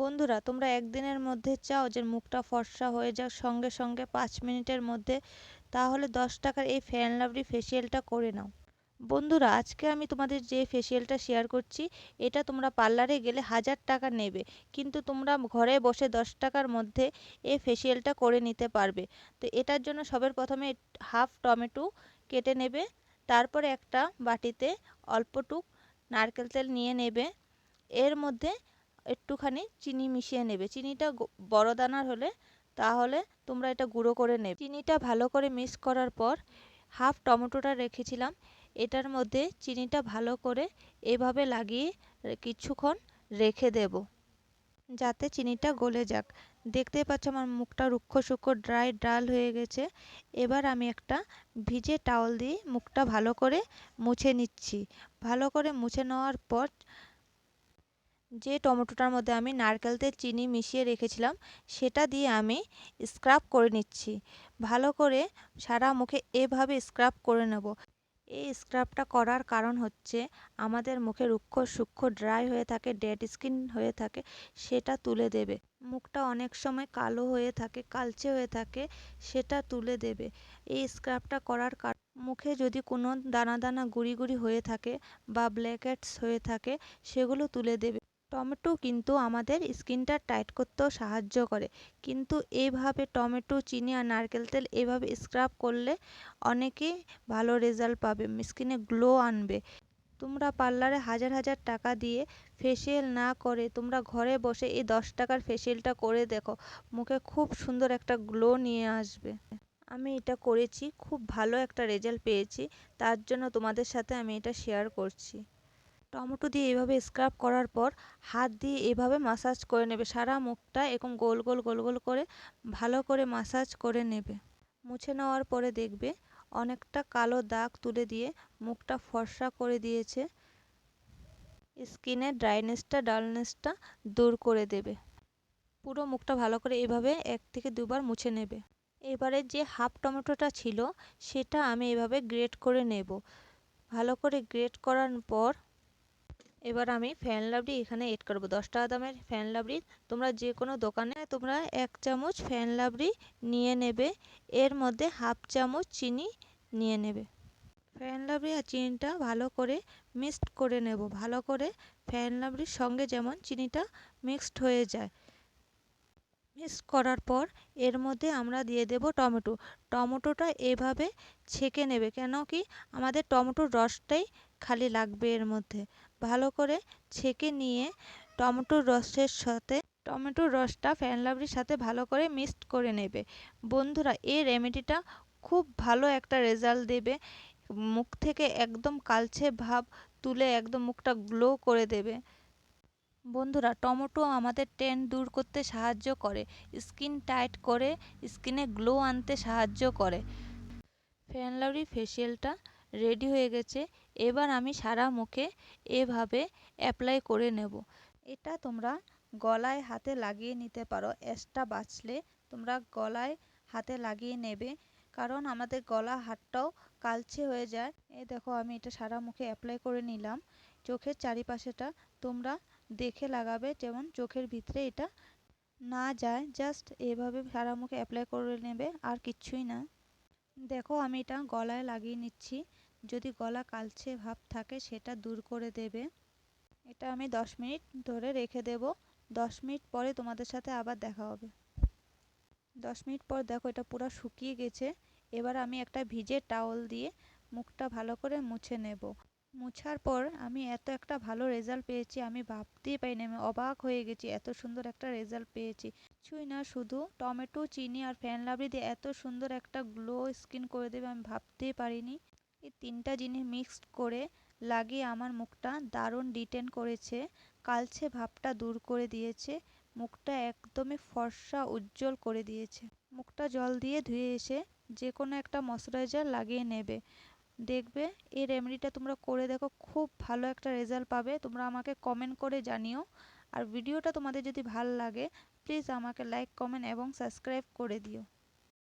বন্ধুরা, তোমরা একদিনের মধ্যে চাও যে মুখটা ফর্সা হয়ে যাক সঙ্গে সঙ্গে পাঁচ মিনিটের মধ্যে, তাহলে দশ টাকার এই ফ্যান লাভলি ফেসিয়ালটা করে নাও। বন্ধুরা, আজকে আমি তোমাদের যে ফেসিয়ালটা শেয়ার করছি, এটা তোমরা পার্লারে গেলে হাজার টাকা নেবে, কিন্তু তোমরা ঘরে বসে দশ টাকার মধ্যে এই ফেসিয়ালটা করে নিতে পারবে। তো এটার জন্য সবের প্রথমে হাফ টমেটো কেটে নেবে, তারপরে একটা বাটিতে অল্পটুক নারকেল তেল নিয়ে নেবে, এর মধ্যে একটুখানি চিনি মিশিয়ে নেবে। চিনিটা বড় দানার হলে তাহলে তোমরা এটা গুঁড়ো করে নেবে। চিনিটা ভালো করে মিক্স করার পর হাফ টমেটোটা রেখেছিলাম। এটার মধ্যে চিনিটা ভালো করে এভাবে লাগিয়ে কিছুক্ষণ রেখে দেব। যাতে চিনিটা গলে যাক। দেখতেই পাচ্ছ আমার মুখটা রুক্ষ সূক্ষ্ম, ড্রাই, ডাল হয়ে গেছে। এবার আমি একটা ভিজে টাওয়াল দিয়ে মুখটা ভালো করে মুছে নিচ্ছি। ভালো করে মুছে নেওয়ার পর যে টমেটোটার মধ্যে আমি নারকেল তেল চিনি মিশিয়ে রেখেছিলাম, সেটা দিয়ে আমি স্ক্রাব করে নিচ্ছি। ভালো করে সারা মুখে এভাবে স্ক্রাব করে নেব। এই স্ক্রাবটা করার কারণ হচ্ছে আমাদের মুখে রুক্ষ সূক্ষ্ম ড্রাই হয়ে থাকে ডেড স্কিন হয়ে থাকে, সেটা তুলে দেবে। মুখটা অনেক সময় কালো হয়ে থাকে, কালচে হয়ে থাকে, সেটা তুলে দেবে। এই স্ক্রাবটা করার কারণ মুখে যদি কোনো দানা দানা গুড়ি গুড়ি হয়ে থাকে বা ব্ল্যাকহেডস হয়ে থাকে, সেগুলো তুলে দেবে। টমেটো কিন্তু আমাদের স্কিনটা টাইট করতেও সাহায্য করে। কিন্তু এইভাবে টমেটো, চিনি আর নারকেল তেল এভাবে স্ক্রাব করলে অনেকেই ভালো রেজাল্ট পাবে, স্কিনে গ্লো আনবে। তোমরা পার্লারে হাজার হাজার টাকা দিয়ে ফেসিয়াল না করে তোমরা ঘরে বসে এই দশ টাকার ফেসিয়ালটা করে দেখো, মুখে খুব সুন্দর একটা গ্লো নিয়ে আসবে। আমি এটা করেছি, খুব ভালো একটা রেজাল্ট পেয়েছি, তার জন্য তোমাদের সাথে আমি এটা শেয়ার করছি। টমেটো দিয়ে এভাবে স্ক্রাব করার পর হাত দিয়ে এভাবে মাসাজ করে নেবে। সারা মুখটা এরকম গোল গোল গোল গোল করে ভালো করে মাসাজ করে নেবে। মুছে নেওয়ার পরে দেখবে অনেকটা কালো দাগ তুলে দিয়ে মুখটা ফর্সা করে দিয়েছে। স্কিনের ড্রাইনেসটা ডালনেসটা দূর করে দেবে। পুরো মুখটা ভালো করে এভাবে এক থেকে দুবার মুছে নেবে। এবারে যে হাফ টমেটোটা ছিল সেটা আমি এভাবে গ্রেট করে নেব। ভালো করে গ্রেট করার পর এবার আমি ফ্যান লাবড়ি এখানে এড করব। দশ টাকা দামের ফ্যান লাবড়ি তোমরা যে কোনো দোকানে তোমরা এক চামচ ফ্যান লাবড়ি নিয়ে নেবে। এর মধ্যে হাফ চামচ চিনি নিয়ে নেবে। ফ্যান লাবড়ি আর চিনিটা ভালো করে মিক্সড করে নেব। ভালো করে ফ্যান লাবড়ির সঙ্গে যেমন চিনিটা মিক্সড হয়ে যায়। মিক্স করার পর এর মধ্যে আমরা দিয়ে দেব টমেটো। টমেটোটা এভাবে ছেঁকে নেবে কেন কি আমাদের টমেটোর রসটাই খালি লাগবে এর মধ্যে। ভালো করে ছেঁকে নিয়ে টমেটোর রসের সাথে, টমেটোর রসটা ফ্যান লাভলির সাথে ভালো করে মিক্সড করে নেবে। বন্ধুরা এই রেমেডিটা খুব ভালো একটা রেজাল্ট দেবে। মুখ থেকে একদম কালচে ভাব তুলে একদম মুখটা গ্লো করে দেবে। বন্ধুরা, টমেটো আমাদের টেন দূর করতে সাহায্য করে স্কিন টাইট করে স্কিনে গ্লো আনতে সাহায্য করে। ফ্যান লাভলি ফেসিয়ালটা রেডি হয়ে গেছে, এবার আমি সারা মুখে এভাবে অ্যাপ্লাই করে নেব। এটা তোমরা গলায় হাতে লাগিয়ে নিতে পারো এক্সট্রা বাঁচলে তোমরা গলায় হাতে লাগিয়ে নেবে, কারণ আমাদের গলা হাতটাও কালচে হয়ে যায়। এই দেখো, আমি এটা সারা মুখে অ্যাপ্লাই করে নিলাম। চোখের চারিপাশেটা তোমরা দেখে লাগাবে, যেমন চোখের ভিতরে এটা না যায় জাস্ট এভাবে সারা মুখে অ্যাপ্লাই করে নেবে, আর কিচ্ছুই না। দেখো, আমি এটা গলায় লাগিয়ে নিচ্ছি। যদি গলা কালচে ভাব থাকে, সেটা দূর করে দেবে। এটা আমি দশ মিনিট ধরে রেখে দেব। দশ মিনিট পরে তোমাদের সাথে আবার দেখা হবে। দশ মিনিট পর দেখো, এটা পুরো শুকিয়ে গেছে। এবার আমি একটা ভিজে টাওয়াল দিয়ে মুখটা ভালো করে মুছে নেব। মুছার পর আমি এত একটা ভালো রেজাল্ট পেয়েছি, আমি ভাবতেই পাইনি আমি অবাক হয়ে গেছি, এত সুন্দর একটা রেজাল্ট পেয়েছি। কিছুই না, শুধু টমেটো, চিনি আর ফ্যান লাভলি দিয়ে এত সুন্দর একটা গ্লো স্কিন করে দেবে, আমি ভাবতেই পারিনি। এই তিনটা জিনিস মিক্সড করে লাগিয়ে আমার মুখটা দারুণ ডিটেন করেছে, কালচে ভাবটা দূর করে দিয়েছে, মুখটা একদমই ফর্সা উজ্জ্বল করে দিয়েছে। মুখটা জল দিয়ে ধুয়ে এসে যে কোনো একটা ময়শ্চারাইজার লাগিয়ে নেবে। দেখবে এই রেমেডিটা তোমরা করে দেখো, খুব ভালো একটা রেজাল্ট পাবে। তোমরা আমাকে কমেন্ট করে জানিও। আর ভিডিওটা তোমাদের যদি ভালো লাগে প্লিজ আমাকে লাইক কমেন্ট এবং সাবস্ক্রাইব করে দিও।